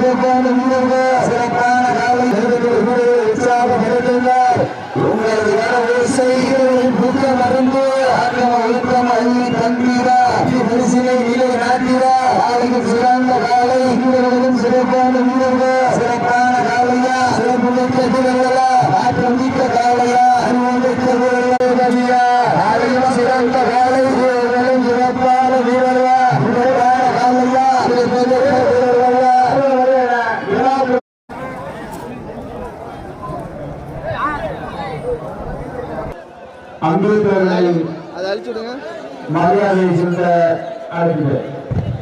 சிறப்பான வீரர்கள் சிறப்பான காலை உற்சாகப்படுத்துங்கள் உங்களது வரவு செய்கிறவர்கள் புத்த மருந்து ஆக்கம் அழுத்தம் அள்ளி தந்தீரா பரிசிலை நிலை நாட்டீரா காலைக்கு சிறந்த காலை வீரர்களும் சிறப்பான வீரர்கள் சிறப்பான காலையா சிறப்பு மிக்க வீரர்களா ஆற்றம் மிக்க காலையா அனுபவம் மிக்க வீரர்களா காலையும் சிறந்த காலை வீரர்களும் சிறப்பான வீரர்களா சிறப்பான காலையா சிறப்பு மிக்க வீரர்களா அங்கிருந்தவர்களை அதை அழிச்சு விடுங்க மரியாதை சென்ற அழைப்பு அண்ணா இந்த மாடு வந்து மரியாதை செஞ்சு கொடுக்குறேங்க இதே ஆடுகளுக்கு அலங்கரிப்பதற்காக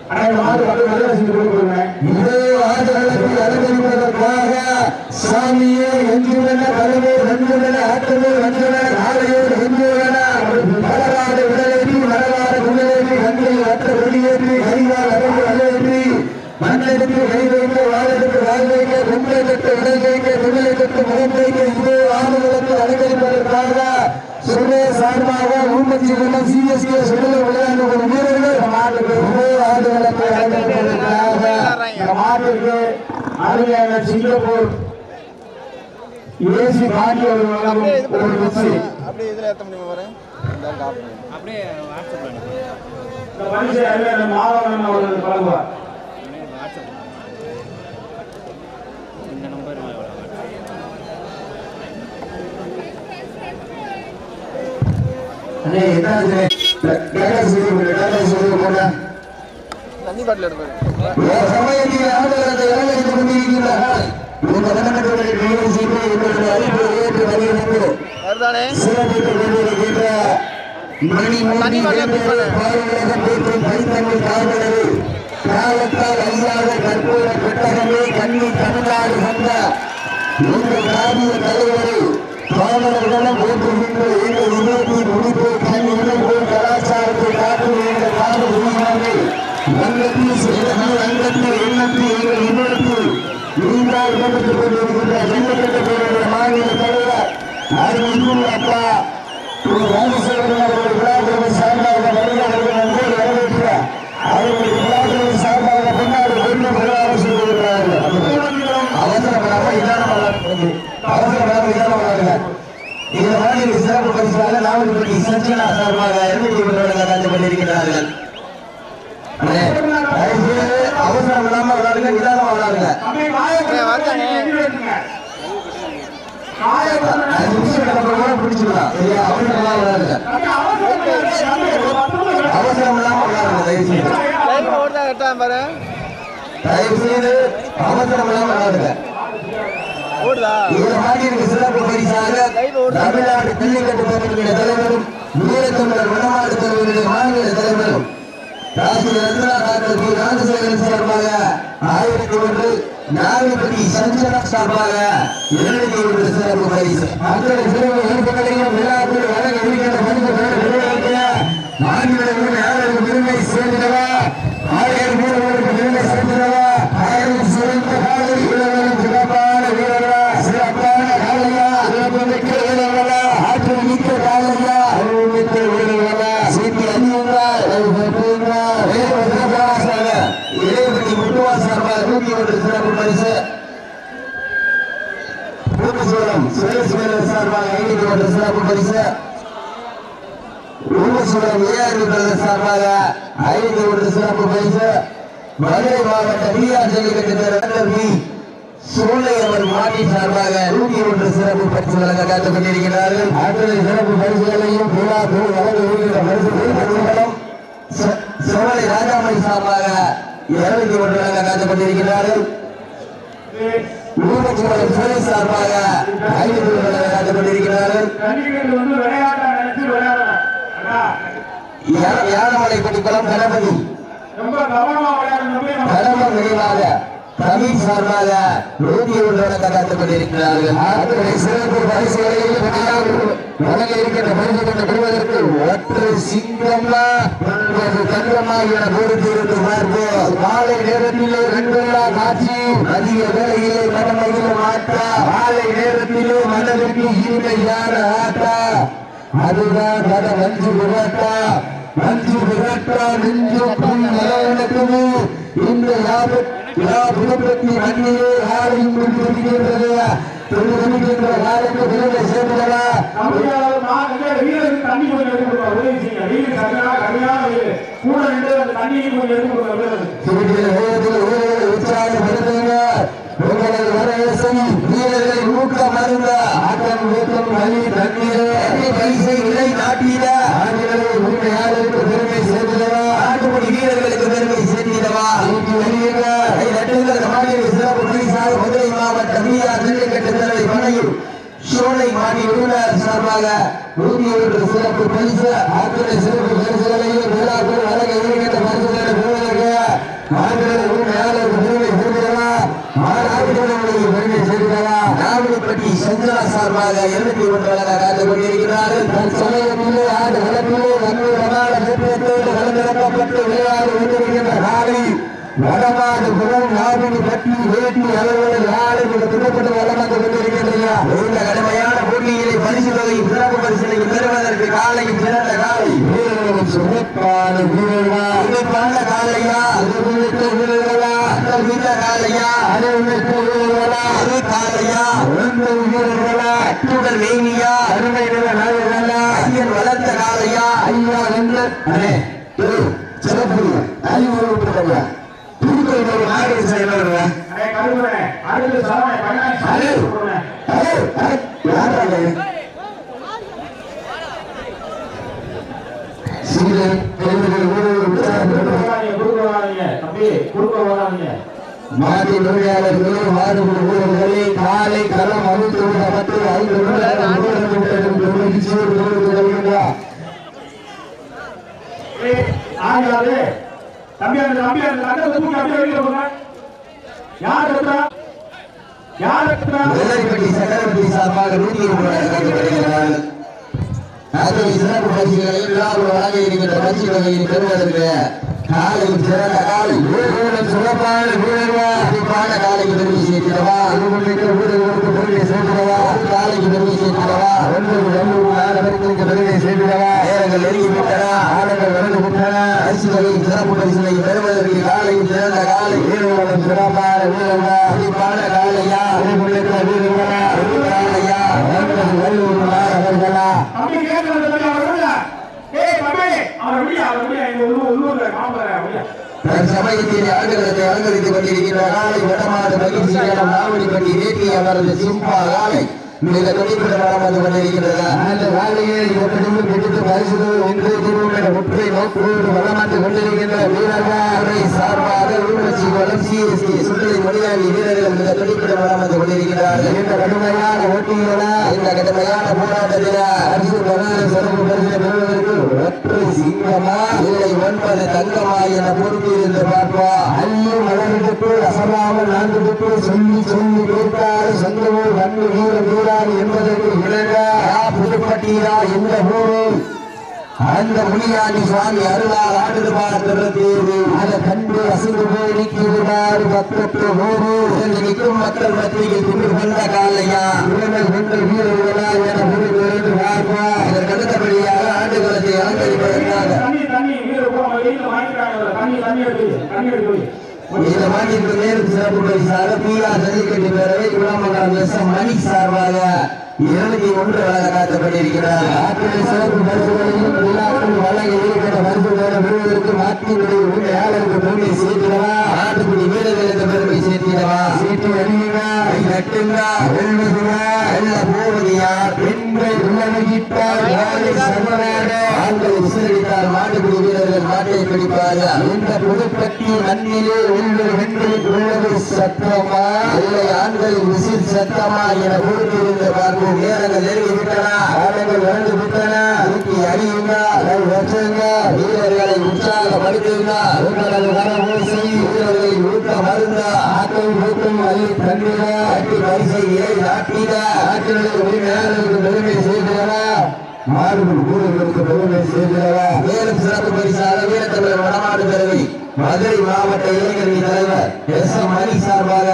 சாமியே எஞ்சுவன கலவே வெஞ்சுவன ஆட்டமே வெஞ்சுவன நாளையோடு வெஞ்சுவன மலராடு விடலேற்றி மலராடு குடலேற்றி கங்கை அற்ற வெளியேற்றி கைவால் அகன்று அலையேற்றி மண்ணெடுத்து கை வைக்க வாழெடுத்து வாழ் வைக்க கும்பலை கட்டு உடல் வைக்க குடலை கட்டு முகம் வைக்க இதே ஆடுகளுக்கு அலங்கரிப்பதற்காக சுடே சார்பாக ஊமச்சி மன்னம் சிஎஸ்கே சுடலை விளையாண்டு ஒரு வீரர்கள் அலங்கரிப்பதற்காக இந்த மாட்டிற்கு அருமையான சிங்கப்பூர் ஏசி பாண்டி அவர்கள் வழங்கும் அப்படியே இது ஒரு பண்ணி மிக்சி அப்படியே இதில் ஏற்ற முடியுமா வரேன் அப்படியே அருமையான மாதவன் அவர்கள் வழங்குவார் அப்படியே வாட்ஸ்அப் இந்த நம்பர் இல்லை அண்ணே என்னாச்சு டாடா சொல்லி டாடா சொல்லி போட தண்ணி பாட்டில் எடுப்பாரு சமயத்தில் ஆடுகளத்தை அலங்கரித்துக் கொண்டிருக்கிறார்கள் இந்த நடனத்துறை நிகழ்வு செய்து எங்களுடைய அறிவு ஏற்று வருகிறது வருதானே சிறப்பித்துக் கொண்டிருக்கின்ற மணி தண்ணி வரல, புக் பண்ணு. பாலுலகம் பேற்றும் பைத்தமிழ் காவலரு காலத்தால் அழியாத கற்பூர பெட்டகமே கண்ணி தமிழ்நாடு வந்த எங்கள் காவிய தலைவரை காவலர்களும் போற்றுகின்ற எங்கள் இதயத்தை முடித்து கலாச்சாரத்தை காக்கும் எங்கள் காவல் உரிமையாளர்கள் அங்கத்தில் சிறந்த அங்கத்தில் எண்ணத்தில் எங்கள் இதயத்தில் கொண்டிருக்கின்ற ஜல்லிக்கட்டு பேருடைய மாநில தலைவர் அப்பா. ராஜசேகரன் அவர்கள் விழாக்களை என்று வரவேற்கிறார் விழாக்களை பின்னாடி கொண்டு விழாவை செய்திருக்கிறார்கள் இதானமாக இந்த மாதிரி சிறப்பு பரிசாக நாவல்பட்டி சஞ்சனா சார்பாக இருநூத்தி ஒன்று காத்து கொண்டிருக்கிறார்கள் அவசரம் இல்லாம விளையாடுங்க நிதானமா கூட பிடிச்சிடலாம் சரியா? அவசரம் இல்லாம விளையாடுங்க அவசரம் இல்லாம விளையாடுங்க தயவு செய்து. தயவு செய்து அவசரம் இல்லாம விளையாடுங்க இந்த மாநில சிறப்பு பரிசாக தமிழ்நாடு ஜல்லிக்கட்டு பேரவையுடைய தலைவரும் வீரத்தமிழர் வடமாடு தலைவருடைய மாநில தலைவரும் ராசி ரத்னா டாக்டர் பி. ராஜசேகரன் சார்பாக ஆயிரத்தி ஒன்று நாகப்பட்டி சஞ்சனா சார்பாக ஒன்று சிறப்பு பரிசு அத்தனை சிறப்பு விருப்பங்களையும் விழாக்கள் வழங்க இருக்கின்ற மனித பேரவைக்கு மாநில யாருக்கு பெருமை சேர்ந்தவா ஆயிரம் வீரர்களுக்கு பெருமை சேர்ந்தவா ஆயிரம் சிறந்த காலை வீரர்களும் சிறப்பான வீரர்களா சிறப்பான காலையா சிறப்பு மிக்க வீரர்களா ஆற்றல் மிக்க காலையா அறிவு மிக்க வீரர்களா சீட்டி அணியுங்களா பெற்றுங்களா இளையபதி முட்டுவா சார்பாக நூற்றி ஒன்று சிறப்பு பரிசு பூமிசூரம் சுரேஷ் வீரர் சார்பாக ஐநூத்தி ஒன்று சிறப்பு பரிசு பூமிசூரம் ஏஆர் பிரதர் சார்பாக ஐநூத்தி ஒன்று சிறப்பு பரிசு மதுரை மாவட்ட பிஆர் ஜல்லிக்கட்டு சோலை அவர் மாட்டி சார்பாக நூற்றி ஒன்று சிறப்பு பரிசு வழங்க காத்துக் கொண்டிருக்கிறார்கள். அத்தனை சிறப்பு பரிசுகளையும் சோலை ராஜாமணி சார்பாக இருநூத்தி ஒன்று வழங்க காத்துக் கொண்டிருக்கிறார்கள். ஊமச்சோழன் சுரேஷ் சார்பாக ஐநூறு வழங்க காத்துக் கொண்டிருக்கிறார்கள். யானமலை குடிக்குளம் கணபதி. கடம்பம் நினைவாக தமிழ் சார்பாக நூத்தி ஒன்று வழங்க காத்துக் கொண்டிருக்கிறார்கள். அத்தனை சிறப்பு பரிசுகளையும் வழங்க இருக்கின்ற பரிசு கொண்டு பெறுவதற்கு ஒற்றை சிங்கம்மா தங்கம்மா என பொறுத்து இருந்து பார்ப்போம். மாலை நேரத்திலே கண்டுள்ளா காட்சி அதிக வேலையிலே மனமையில் மாட்டா மாலை நேரத்திலே மனதிற்கு இனிமையான ஆட்டா அதுதான் மஞ்சு மஞ்சு விரட்டா நெஞ்சு நலவனுக்குமே இந்த யாபத் விழா புதுப்பட்டி மண்ணிலே யாரையும் கொண்டிருக்கின்றது கொண்டிருக்கின்ற காலத்து விருதை வீரருக்கு தண்ணி கொஞ்சம் எடுத்து கொடுங்க உதவி செய்யுங்க. வெயில் சரியான கம்மியான வெயில் கூட நின்று அந்த தண்ணியை கொஞ்சம் எடுத்து கொடுங்க வீரருக்கு உங்களது வரவேசம் வீரர்களை ஊக்கம் மருந்த ஆட்டம் ஊக்கம் வழி தண்ணீர் பரிசை இலை நாட்டிட ஆண்களை உரிமையாளருக்கு பெருமை சேர்ந்தவா நாட்டுப்படி வீரர்களுக்கு பெருமை சேர்த்திடவா சிறப்பு பரிசாக மதுரை மாவட்டம் மீயா ஜல்லிக்கட்டு தலைவை பணையில் சோலை மாடி உரிமையாளர் சார்பாக நூத்தி ஒன்று சிறப்பு பரிசு ஆத்திரை சிறப்பு பரிசுகளையும் விழாக்கள் வழங்க இருக்கின்ற பரிசுகளை பெறுவதற்கு மாநில உரிமையாளருக்கு பெருமை சேர்க்கிறவா மாநாடுகளுடைய பெருமை சேர்க்கிறவா சந்திரா சார்பாக இருநூத்தி ஒன்று வழங்க காத்துக் கொண்டிருக்கிறார்கள். தன் சமயத்திலே ஆண்டு வளர்ப்பிலே நன்மை பிரமாண நிர்ணயத்தோடு கலந்திறக்கப்பட்டு விளையாடி கொண்டிருக்கின்ற காலை வடமாடு புறம் நாவினி பட்டி வேட்டி அளவுகளை நாடு துணப்பட்டு வளர்ந்து கொண்டிருக்கின்றன. இந்த கடுமையான போட்டியிலே பரிசு தொகை சிறப்பு பரிசனை பெறுவதற்கு காலையும் சிறந்த காலை. வீரர்களும் சிறப்பான வீரர்களா? சிறப்பான காலையா? வீரர்களா? அந்த காலையா அறிவுமிக்க வீரர்களா? அது காலையா உழந்த வீரர்களா அட்டுடல் வேணியா அருமை நாயகர்களா ஐயன் வளர்த்த காலையா ஐயா என்று அண்ணே சிறப்பு அறிவுறுத்தலையா புதுக்கோயில் ஒரு நாயக செயலர் சீரன் பெருமைகள் ஊழல் தம்பி குறுக்க வராதீங்க மாதி நோயாளர்களே மாறுபடு ஊழல்களே காலை களம் அழுத்து விடப்பட்டு ஐந்து ஆகாது தம்பி அந்த தம்பி அந்த தங்கத்தை தூக்கி அப்படியே வெளியில போங்க. யார் கத்துறா யார் கத்துறா வெள்ளைப்பட்டி சக்கரவர்த்தி சார்பாக நூத்தி இருபது ரூபாய் கட்டப்படுகிறார்கள் அதில் சிறப்பு பரிசுகளை விழாவில் வழங்க இருக்கின்ற பரிசு வகையில் பெறுவதற்கு காலை சிறந்த காலை வீரர்கள் சிறப்பான வீரர்கள் சிறப்பான காலைக்கு பெருமை சேர்க்கிறவா அனுபவிக்க வீரர்களுக்கு பெருமை சேர்க்கிறவா காலைக்கு பெருமை சேர்க்கிறவா ஒன்று ரெண்டு நாலு பேருக்கு பெருமை சேர்க்கிறவா நேரங்கள் நெருங்கி விட்டன ஆடங்கள் நடந்து விட்டன பரிசு வகை சிறப்பு பரிசுகளை பெறுவதற்கு காலை சிறந்த காலை வீரர்களும் சிறப்பான வீரர்கள் சிறப்பான காலையா வீரர்களுக்கு வீரர்களா காலையா வல்லூர் அவர்களா தம்பி கேட்கறது தம்பி அவர் ஏய் தம்பி அவர் விடியா அவர் விடியா எங்க ஆடுகளத்தை அலங்கரித்துக் கொண்டிருக்கின்ற காலை வடமாடு மகிழ்ச்சியான நாவடிப்பட்டி வேட்டி அவரது சிம்பா காலை. மிக துடிப்புடன் வந்து கொண்டிருக்கிறது அந்த காலையை எப்படி பிடித்து பரிசுகள் ஒன்று திருவிழா ஒற்றை நோக்கோடு வளமாட்டு கொண்டிருக்கின்ற வீரர்கள் சார்பாக ஊழச்சி வளர்ச்சி சுற்றுலை மொழியாளி வீரர்கள் மிக வளம் வந்து கொண்டிருக்கிறார்கள். இந்த கடுமையான போட்டியில இந்த கடுமையான போராட்டத்தில் அரசு சிறப்பு பரிசு பெறுவதற்கு ஒற்றை சிங்கமா இல்லை ஒன்பது தங்கமா என பொறுப்பு இருந்து பார்ப்போம். அள்ளி மலர்ந்துட்டு அசராமல் நான்கு சொல்லி சொல்லி கேட்டாரு சொந்தமூர் கண்ணு வீர வீராது என்பதற்கு விளங்க புதுப்பட்டீரா எந்த ஊரும் அந்த முனியாண்டி சுவாமி அருளால் ஆண்டு பார்க்கிற தேர்வு. அதை கண்டு அசந்து போய் நிற்கிறார் பக்கத்து ஊரு. நிற்கும் மக்கள் மத்தியில் துண்டு கொண்ட காலையா? இவர்கள் கொண்டு வீரர்களா என புரிந்து பார்ப்பா. அதற்கு அடுத்தபடியாக ஆண்டு ஆண்டுகளத்தை அலங்கரிப்பதற்காக. தண்ணி தண்ணி மேலும் சிறப்பு பரிசாக பீலா ஜல்லிக்கட்டு பேரவை குலாமங்கலம் எஸ் எம் மணி சார்பாக இருநூத்தி ஒன்று ஆற்றினை சிறப்பு பரிசுகளையும் விழாக்கள் வழங்க இருக்கிற பரிசுகளை பெறுவதற்கு மாற்றினுடைய உரிமையாளருக்கு பெருமை சேர்த்திடவா ஆட்டுக்குடி வீரர்களுக்கு பெருமை சேர்த்திடவா சீட்டு அணியுங்க கை நட்டுங்க வெல்வதுங்க வெல்ல போவது யார் பெண்கள் உள்ளடக்கிட்டால் வேலை சர்வநாடு. ஆண்கள் விசிலடித்தால் மாட்டுக்குடி வீரர்கள் மாட்டை பிடிப்பார்கள். இந்த புதுப்பட்டி மண்ணிலே உள்ளூர் பெண்களுக்கு உள்ளது சத்தமா? இல்லை ஆண்களின் விசில் சத்தமா என பொறுத்திருந்து பார்ப்போம் நேரங்கள் நெருங்கி விட்டன ஆடங்கள் வளர்ந்து விட்டன தூக்கி அடியுங்க வச்சுங்க வீரர்களை உற்சாகப்படுத்துங்க உங்களது வர ஓசை வீரர்களை ஊக்க மருந்த ஆட்டை ஊக்கம் அள்ளி தண்ணீர அட்டி பரிசை இறை நாட்டிட ஆற்றினுடைய உரிமையாளருக்கு பெருமை செய்கிறவா மாறுபடும் வீரர்களுக்கு பெருமை செய்கிறவா மேலும் சிறப்பு பரிசாக வீரத்தமிழர் வடமாடு பெருமை மதுரை மாவட்ட இளைஞரணி தலைவர் எஸ் எம் மணி சார்பாக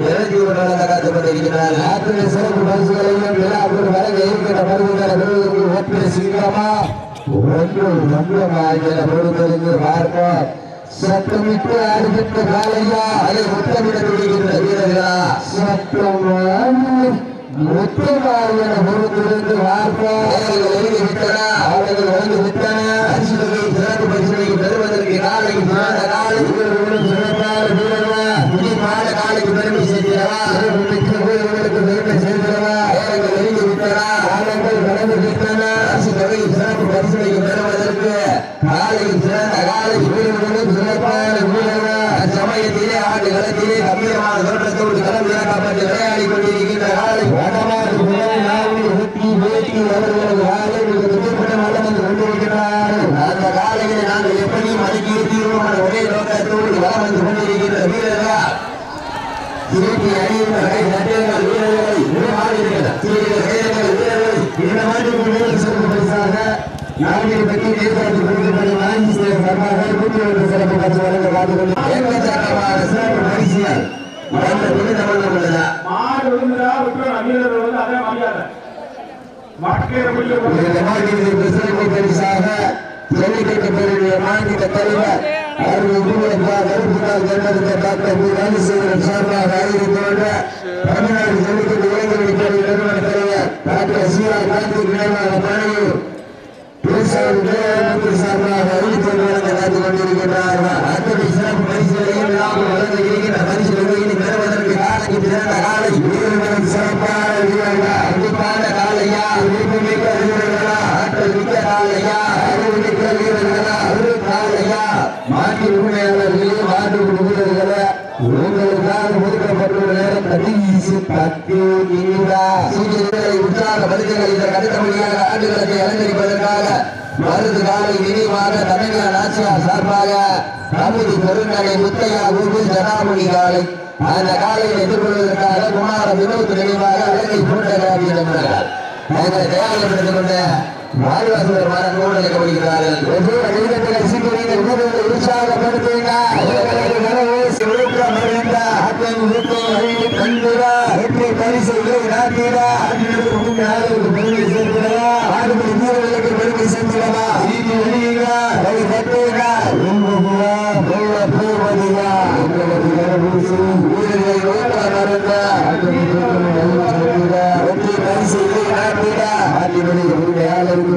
இருநூத்தி ஒரு காத்துக்கொண்டிருக்கிறார் ஆற்றின சிறப்பு பரிசுகளையும் விழாவில் வழங்க இருக்கிற பரிசுகளை பெறுவதற்கு ஒற்றை சிங்கமா ஒன்று நம்பமா என பொறுத்திருந்து பார்ப்போம். சத்தமிட்டு ஆடுகின்ற காலையா அதை முத்தமிட துடிக்கின்ற வீரர்களா? சத்தம் பொறுத்திருந்து விட்டன? அவர்கள் விட்டன பரிசுகளை சிறப்பு பரிசுகளை பெறுவதற்கு நாளை மாத நாளை வீரர்களும் சிறப்பான வீரர்களா முடிவான நாளைக்கு பெருமை சேர்க்கிறவா மிக்க வீரர்களுக்கு பெருமை சேர்க்கிறவா அவர்கள் ஒழுங்கி விட்டன காலங்கள் கடந்து விட்டன அரசு தொகை சிறப்பு பரிசுகளை பெறுவதற்கு காலை சிறந்த காலை வீரர்களும் சிறப்பான வீரர்களா சமயத்திலே ஆண்டு களத்திலே கம்பீரமான தோற்றத்தோடு களம் இறக்கப்பட்டு விளையாடி கொண்டிருக்கின்ற காலை வடமாறு புகழ் நாவி வெற்றி வேட்டி அவர்களது காலை மிக புதுப்படமாக வந்து கொண்டிருக்கிறார்கள் அந்த காலையை நாங்கள் எப்படி மதிக்கி தீர்வோம் என்ற ஒரே நோக்கத்தோடு வளம் வந்து கொண்டிருக்கின்ற வீரர்கள்? திருப்பி அணியுங்கள் கை நட்டுங்கள் வீரர்களை உருமாறுகிறீர்கள் திருப்பி கைதங்கள் வீரர்களை இந்த மாட்டுக்கு முதல் சிறப்பு பரிசாக நான்கை பற்றி நேர்காட்சி கொடுக்கப்பட்ட வாங்கி சேர சர்மாக நூற்றி ஒன்று சிறப்பு பரிசு வழங்க காத்துக்கொண்டு ஏக்கச்சக்கமான சிறப்பு பரிசுகள் வழங்க புனித வண்ணம் உள்ளதா மாடு விழுந்துடா விட்டுறோம் வீரர்கள் வந்து அதே மரியாதை சிறப்பு பரிசாக ஜல்லிக்கட்டு பேருடைய மாநில தலைவர் அருள் குருவப்பா தேர்ந்தெடுத்த டாக்டர் பி ராஜசேகரன் சார்பாக அறிவித்துள்ள தமிழ்நாடு ஜல்லிக்கட்டு இளைஞரணி நிறுவன தலைவர் டாக்டர் சி கார்த்திக் நினைவாக பணியூர் சார்பாக அறிவித்தல் வழங்க காத்துக் கொண்டிருக்கிறார்கள் அத்தனை சிறப்பு பரிசுகளையும் நாம் வழங்க இருக்கின்ற பரிசு தொகையினை பெறுவதற்கு காலைக்கு பிறந்த காலை வீரர்களும் சிறப்பான வீரர்கள் அன்பிப்பான காலையா விருப்பமிக்க வீரர்களா ஆற்றல் மிக்க காலையா அறிவு மிக்க வீரர்களா ஒரு காலையா மாட்டு உண்மையாளர்களே மாட்டு வீரர்களா உங்களுக்காக ஒதுக்கப்பட்டுள்ள நேரம் கடைசி பத்து நிமிடம் சூரியனை உற்சாக பரிசுகளை இதற்கு அடுத்தபடியாக ஆண்டுகளத்தை அலங்கரிப்பதற்காக மருது காலை நினைவாக தமிழக நாச்சியார் சார்பாக கமுதி பெருநடை முத்தையா ஊரு ஜனாமணி காலை அந்த காலையை எதிர்கொள்வதற்காக குமார வினோத் நினைவாக அழகை பூண்ட காவிய நண்பர்கள் எங்களை தயாரிப்படுத்திக் கொண்ட வாழ்வாசுவர் மரம் நூல் அழைக்கப்படுகிறார்கள் ஒவ்வொரு நிமிடத்தில் சீக்கிரம் வீரர்களை வீரர்களுக்கு பெருமை சேர்க்கிறதா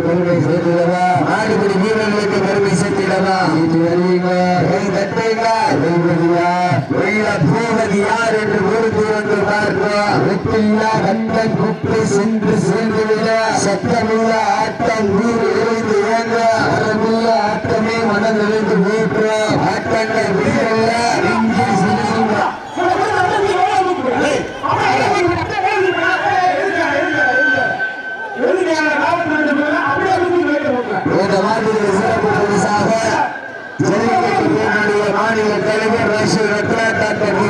பெருமை சேர்க்கிறதா ஆடுபடி வீரர்களுக்கு சேர்க்கிறதா போவது யார் என்று வந்து பார்ப்போம். வெற்றில்லா கண்டன் குப்பை சென்று சேர்ந்துவிட. சத்தமுள்ள ஆட்டம் ஊர் இறைந்து இறங்க மனமுள்ள ஆட்டமே மனம் நிறைந்து வீழ்ப்போம். ஆட்டங்கள் வீரல்ல இங்கே சிறுசுங்க. இந்த மாதிரி சிறப்பு பரிசாக ஜல்லிக்கட்டு போட்டியுடைய மாநில தலைவர் ரஷ்ய ரத்னா டாக்டர் டி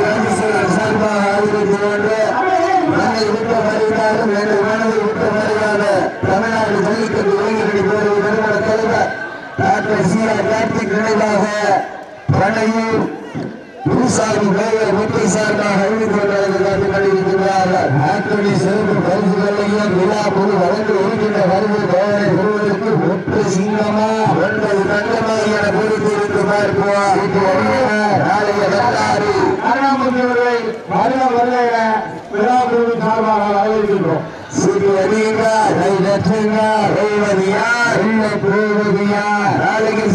சார்பாக அறிவித்து கொண்டு மண்ணை விட்டு வருகிறார்கள் என்று மனதை விட்டு வருகிறாங்க தமிழ்நாடு ஜல்லிக்கட்டு இளைஞரணி பேரவை நிறுவன தலைவர் டாக்டர் சி ஆர் கார்த்திக் நினைவாக குருசாமி மேயர் முத்தை சார்பாக சிறப்பு பரிசுகளையும் விழா பொது இருக்கின்ற வருகை பெறுவதற்கு சிங்கமா ஒன்பது தங்கமாக என பார்ப்போம் வருக வருக என விழாக்குழு சார்பாக வரவேற்கின்றோம்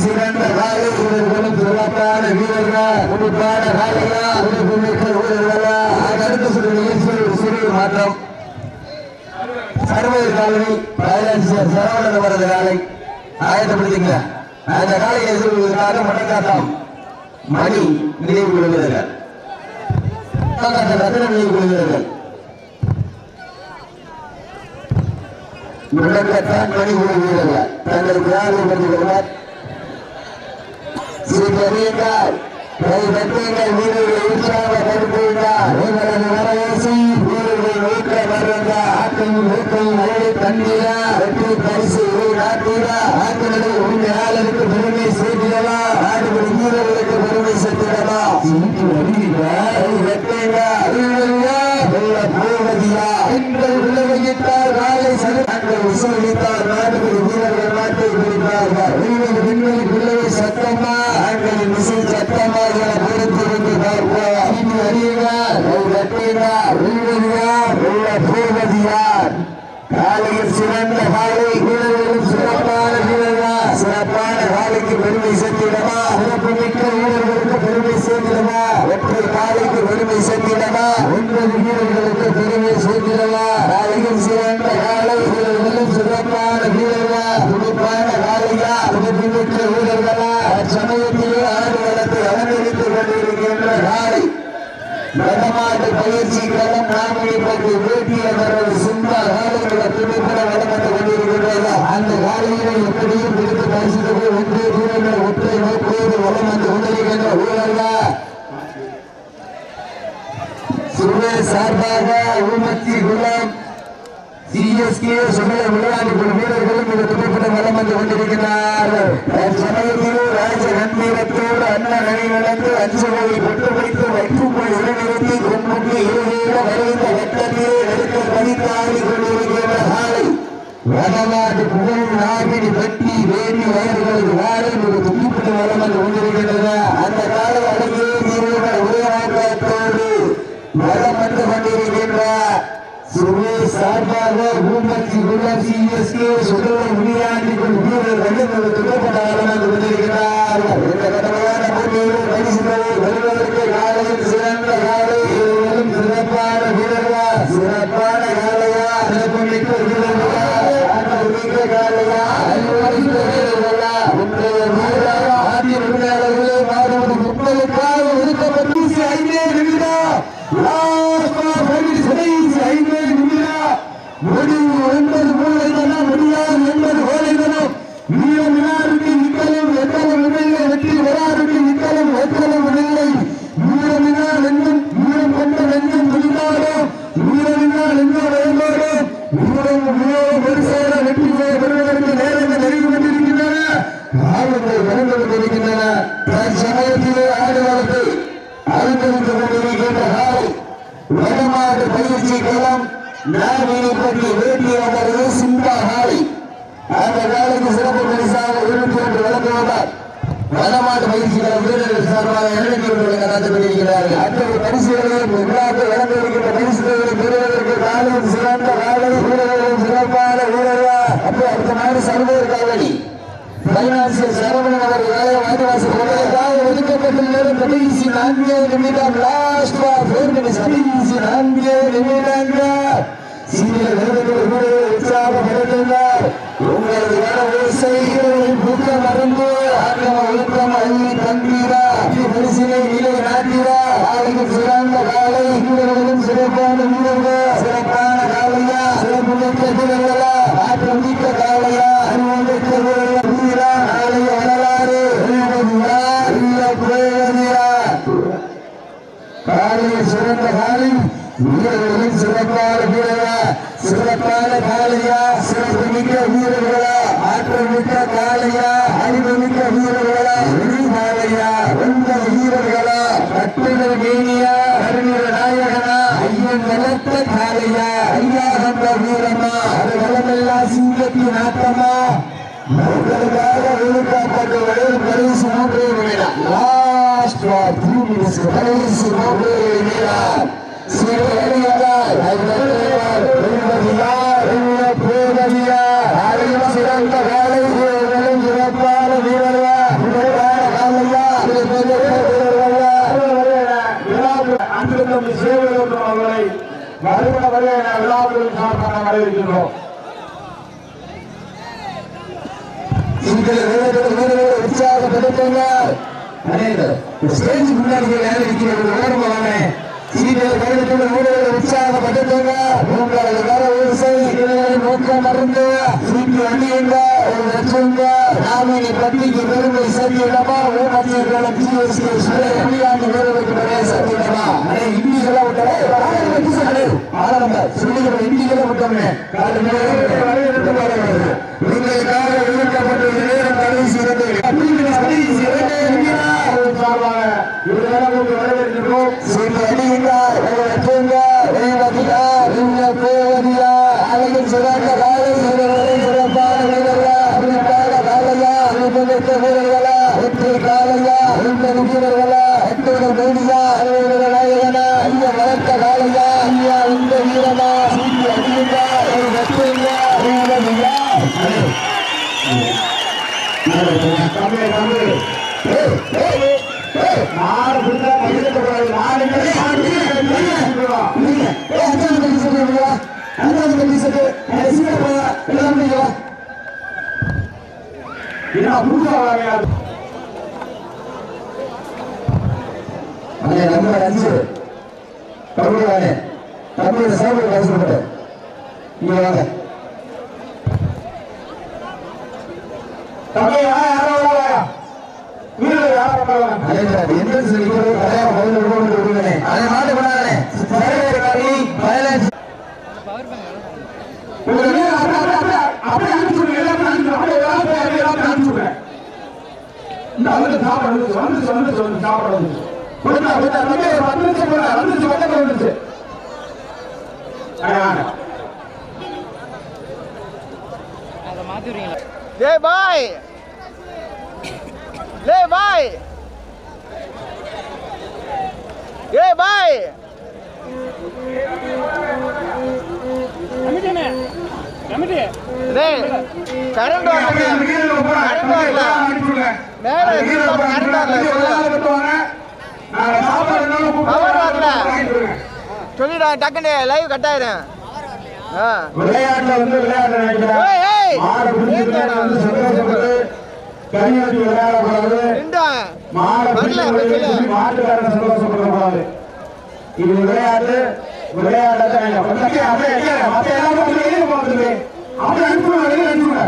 சிறந்த சிறப்பான வீரர்கள் மாற்றம் சர்வதேச காலனி பதினஞ்சு சரவணன் வரது காலை ஆயத்தப்படுத்திங்க அந்த காலையை எதிர்கொள்வதற்காக மட்டக்காட்டம் மணி நினைவு கொள்கிறார்கள் ரத்தன நினைவு கொள்கிறார்கள் முழக்கத்தான் மணி வீரர்கள் தங்களுக்கு ஞாபகப்படுத்திக் கொள்வார் சீக்கிரங்கள் கை தட்டுங்கள் வீரர்களை உற்சாகப்படுத்துங்கள் உங்களது வரவேசி வீரர்கள் ஊக்க ஆட்டையும் ஊக்கையும் தண்ணீரா வெற்றி பரிசு நாட்டீரா ஆட்களை பெருமை சேர்க்கிறதா ஆடுபடி வீரர்களுக்கு பெருமை சேர்க்கிறதா போவதியா எங்கள் விளைவித்தார் நாளை சதுரங்கள் விசுவலித்தார் நாடுபடி வீரர்கள் நாட்டை பிடிப்பார்கள் விண்வெளி விண்வெளி பிள்ளை சத்தமா ஆண்களின் விசை சத்தம் நிர்ணயிக்கிறார் வெல்வதியார் வெல்ல போவதியார் காலையில் சிறந்த காலை வீரர்களும் சிறப்பான வீரர்கள் சிறப்பான காலைக்கு பெருமை சேர்த்திடமா சிறப்பு மிக்க வீரர்களுக்கு பெருமை சேர்த்திடமா ஒற்றை காலைக்கு பெருமை சேர்த்திடமா ஒன்பது வீரர்களுக்கு பெருமை சேர்த்திடமா காலையில் சிறந்த காலை வீரர்களும் சிறப்பான வீரர்கள் துடிப்பான காலையா துடிப்பு வீரர்களா சமயத்திலே ஆடு அலங்கரித்துக் கொண்டிருக்கின்ற காலை வடமாட்டு பயிற்சி களம் நாமணிப்பட்டு வேட்டியவர்கள் சுந்தா காலைகளை துணிப்பட வடமட்டு கொண்டிருக்கின்றது அந்த காலையிலே எப்படியும் பிடித்து பரிசுக்கு ஒன்று வீரர்கள் ஒற்றை நோக்கோடு வளம் வந்து கொண்டிருக்கின்ற சார்பாக ஊமத்தி குலம் சிஎஸ்கே சுமல விளையாட்டு வீரர்களும் இந்த துணைப்பட வளம் வந்து கொண்டிருக்கிறார்கள் சமயத்தில் ராஜ நன்மீரத்தோடு அண்ணன் அணி நடந்து அஞ்சுகளை பெற்று வைத்து வைப்புக்குள் இடைநிறுத்தி கொம்புக்கு இருவேல வரைந்த வெட்டத்திலே எடுத்து பதித்தாடி கொண்டிருக்கின்ற காலை வடநாட்டு புகழ் நாகினி வெட்டி வேண்டி வயல்களுக்கு வாழை ஒரு துணிப்பட வளம் வந்து கொண்டிருக்கின்றன. அந்த அழகிய வளம் வந்து கொண்டிருக்கின்ற சுரேஷ் சார்பாக ஊமத்தி சிஎஸ்கே சுடலை விளையாட்டுக்குள் வீரர்கள் ஒரு துணைப்பட்ட வளம் வந்து வருவதற்கு காலையில் சிறந்த காலை. சிறப்பான வீரர்களா. சிறப்பான காலையா? சிறப்பு மிக்க வீரர்களா? மிக்க காலையா? வீரர்களா? மாறுவது ஒதுக்கப்பட்டு ஐந்தே நிமிடம் லாஸ்ட் கடைசி ஐந்தே நிமிடம் முடிவு என்பது போலதனம் முடியாது என்பது போலதனம் வீரம் வினாருக்கு நிக்கலும் எத்தலும் இல்லை வெற்றி வராருக்கு நிக்கலும் எத்தலும் இல்லை வீரமினால் என்னும் வீரம் கொண்ட நெஞ்சம் துணிந்தாலும் வீரமினால் என்ன வயலோடும் வீரம் வீரம் பெருசான வெற்றி செய்ய பெறுவதற்கு நேரங்கள் நெருங்கி கொண்டிருக்கின்றன காலங்கள் கடந்து கொண்டிருக்கின்றன தற்சமயத்திலே ஆடு வளர்த்து அலங்கரித்து கொண்டிருக்கின்ற காலை வடமாட்டு பயிற்சி களம் நாமினிப்பட்டி வேட்டியவர்களே சிம்பா காலை அந்த காலைக்கு சிறப்பு பரிசாக இருபத்தி ஒன்று வழங்குவதால் வடமாட்டு பயிற்சி களம் வீரர்கள் சார்பாக நடந்து கொண்டிருக்கிறார்கள் அத்தகைய பரிசுகளை விழாக்கு பரிசுகளை பெறுவதற்கு காலையில் சிறந்த காலை வீரர்களும் சிறப்பான வீரர்களா அப்போ அடுத்த மாதிரி காவலி பைனான்சியல் சரவணன் அவர்கள் ஆலயம் ஆதிவாசி ஒதுக்கப்பட்டுள்ள கடைசி நான்கே நிமிடம் லாஸ்ட் ஃபோர் கடைசி நான்கே நிமிடங்கள் சீனியர் வீரர்கள் வீரர்கள் உங்களது கனவு செய்கிறவர்கள் புக்க ஆக்கம ஊக்கம் அள்ளி தந்தீரா பரிசிலை நிலை நாட்டீரா காலைக்கு சிறந்த காலை வீரர்களும் சிறப்பான வீரர்கள் சிறப்பான காலையா சிறப்பு மிக்க வீரர்களா ஆற்றல் மிக்க காலையா அறிவுமிக்க வீரர்கள் வீரா காலைய வரலாறு வீரர்களா வீர புரேவதியா காலையில் சிறந்த காலை வீரர்களும் சிறப்பான வீரர்களா சிறப்பான காலையா சிறப்பு மிக்க வீரர்களா ஆற்றல் மிக்க காலையா அறிவு மிக்க வீரர்களா வெறி காலையா வந்த வீரர்களா கட்டுதல் மேனியா கருணிர நாயகனா ஐயன் நிலத்த காலையா ஐயா கண்ட வீரமா அது களமெல்லாம் சிங்கத்தின் ஆட்டமா உங்களுக்காக ஒழுக்காப்பட்ட வரையில் கடைசி மூன்றே நிமிடம் லாஸ்ட் த்ரீ மினிட்ஸ் கடைசி மூன்றே நிமிடம் சிறந்த வருகிற விழாக்களின் சார்பாக வரவேற்கின்றோம். வீரர்கள் முன்னாடி யார் இருக்கிறது ஓரமாக சீனியர் கருத்துள்ள வீரர்களை உற்சாகப்படுத்துங்க. உங்களது வர ஓசை நோக்கம் மறந்து திருப்பி அணியுங்க ஒரு லட்சங்க நாமினி பட்டிக்கு பெருமை சரியடமா ஓமத்தியர்களை பிஎஸ்கே சுழியாண்டி வீரர்களுக்கு பெரிய சரியடமா இந்திகளை விட்டே ஆரம்ப சொல்லிக்கிற இந்திகளை விட்டோமே அஞ்சாவது கல்வி சொல்லு சீக்கிரம் போங்க எல்லாம் நீங்க என்ன புதுசா வராங்க அண்ணே நம்பர் அஞ்சு தமிழ்வானே தமிழ் சேவை பேசப்பட்டு இங்க வாங்க தம்பி யாரோ யாரோ வீரர் யாரோ வராங்க அதே சார் அப்படியே அப்படியே அப்படியே அனுப்பிச்சு விடுங்க எல்லாத்தையும் அனுப்பிச்சு அப்படியே எல்லாத்தையும் அப்படியே எல்லாத்தையும் அனுப்பிச்சு விடுங்க இந்த வந்து சாப்பாடு வந்துச்சு வந்துச்சு வந்துச்சு வந்து சாப்பாடு வந்துச்சு கொடுத்தா கொடுத்தா தம்பி பத்து நிமிஷம் போல வந்துச்சு பக்கத்துல வந்துச்சு ஐயா அதை மாற்றி விடுறீங்களா டேய் பாய் டேய் பாய் ஏய் பாய். கமிட்டிண்ணே கமிட்டி டேய் கரண்ட் வரல மேல கரண்ட் வரல பவர் வரல சொல்லிடா டக்குன்னு லைவ் கட் ஆயிரும் விளையாட்டுல வந்து விளையாடக்கூடாது மாடு. மாட்டுக்காரன் சந்தோஷப்படக்கூடாது இது விளையாட்டு. அப்படியே அனுப்புங்க அனுப்புங்க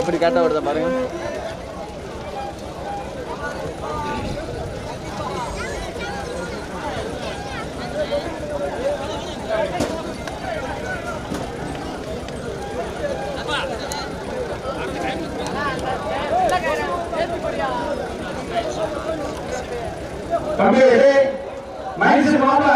அப்படி கேட்டா வருதா பாருங்க. தம்பி மைசூர் மாப்பிள்ள